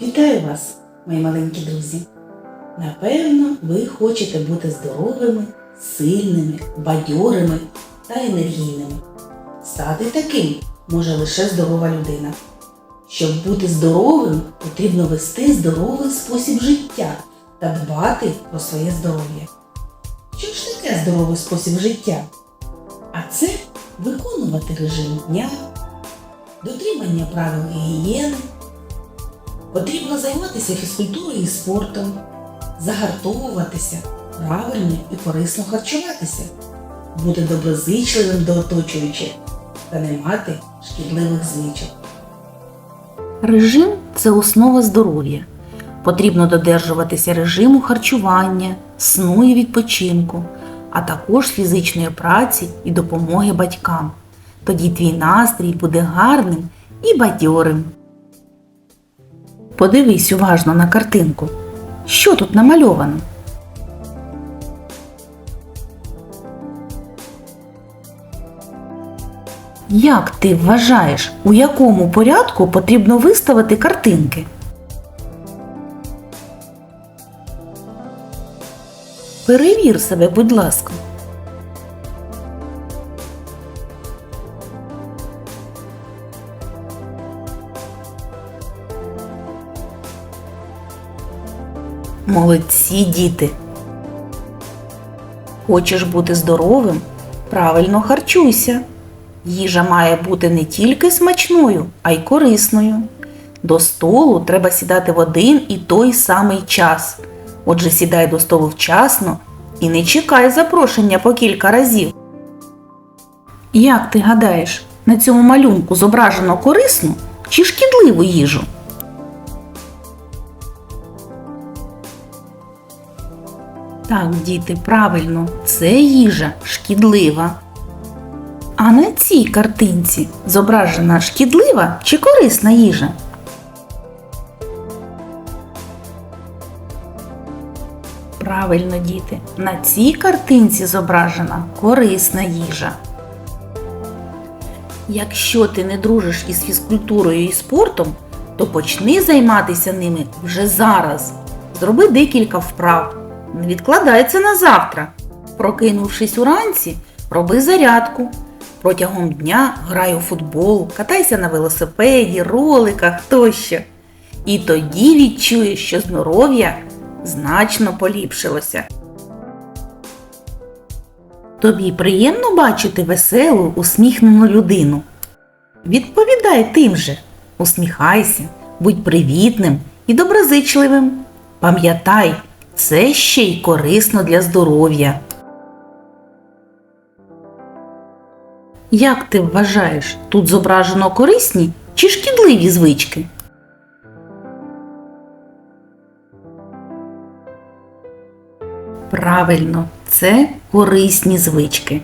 Вітаю вас, мої маленькі друзі! Напевно, ви хочете бути здоровими, сильними, бадьорими та енергійними. Стати таким може лише здорова людина. Щоб бути здоровим, потрібно вести здоровий спосіб життя та дбати про своє здоров'я. Що здоровий спосіб життя? А це виконувати режим дня, дотримання правил гігієни, Потрібно займатися фізкультурою і спортом, загартовуватися, правильно і корисно харчуватися, бути доброзичливим до оточуючих та не мати шкідливих звичок. Режим це основа здоров'я. Потрібно додержуватися режиму харчування, сну і відпочинку, а також фізичної праці і допомоги батькам. Тоді твій настрій буде гарним і бадьорим. Подивись уважно на картинку. Що тут намальовано? Як ти вважаєш, у якому порядку потрібно виставити картинки? Перевір себе, будь ласка. Молодці діти. Хочеш бути здоровим? Правильно харчуйся. Їжа має бути не тільки смачною, а й корисною. До столу треба сідати в один і той самий час. Отже, сідай до столу вчасно і не чекай запрошення по кілька разів. Як ти гадаєш, на цьому малюнку зображено корисну чи шкідливу їжу? Так, діти, правильно, це їжа шкідлива. А на цій картинці зображена шкідлива чи корисна їжа? Правильно, діти, на цій картинці зображена корисна їжа. Якщо ти не дружиш із фізкультурою і спортом, то почни займатися ними вже зараз. Зроби декілька вправ. Не відкладай на завтра. Прокинувшись уранці, роби зарядку. Протягом дня грай у футбол, катайся на велосипеді, роликах тощо. І тоді відчуєш, що здоров'я значно поліпшилося. Тобі приємно бачити веселу, усміхнену людину. Відповідай тим же, усміхайся, будь привітним і доброзичливим. Пам'ятай, це ще й корисно для здоров'я. Як ти вважаєш, тут зображено корисні чи шкідливі звички? Правильно, це корисні звички.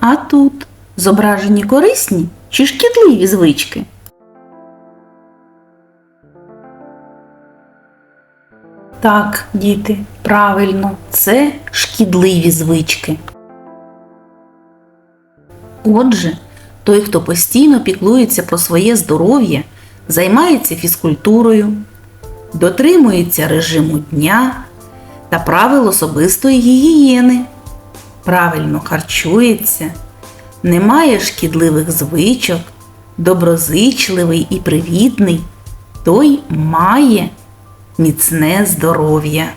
А тут зображені корисні чи шкідливі звички? Так, діти, правильно, це шкідливі звички. Отже, той, хто постійно піклується про своє здоров'я, займається фізкультурою, дотримується режиму дня та правил особистої гігієни, правильно харчується, не має шкідливих звичок, доброзичливий і привітний, той має міцне здоров'я.